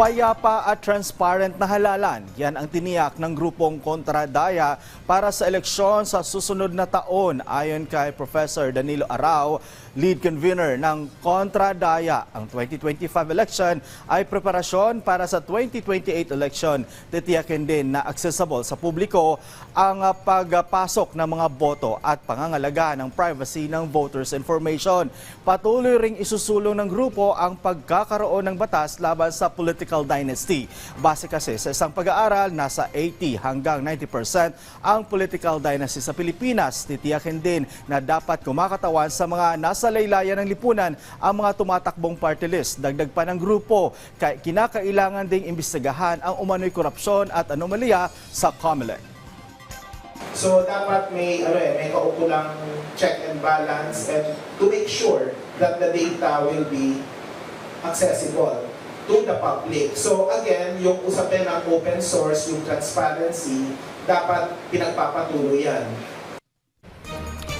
Payapa at transparent na halalan. Yan ang tiniyak ng grupong Kontradaya para sa eleksyon sa susunod na taon ayon kay Professor Danilo Arao, lead convener ng Kontradaya. Ang 2025 election ay preparasyon para sa 2028 election. Titiyakin din na accessible sa publiko ang pagpasok ng mga boto at pangangalaga ng privacy ng voters information. Patuloy ring isusulong ng grupo ang pagkakaroon ng batas laban sa political dynasty. Base kasi sa isang pag-aaral, nasa 80 hanggang 90% ang political dynasty sa Pilipinas. Titiyakin din na dapat kumakatawan sa mga nasa laylayan ng lipunan ang mga tumatakbong party list. Dagdag pa ng grupo, kinakailangan ding imbestigahan ang umano'y korupsyon at anomalya sa COMELEC. So dapat may ano eh, may kaukulang check and balance and to make sure that the data will be accessible to the public. So again, yung usapin ng open source, yung transparency, dapat pinagpapatuloy yan.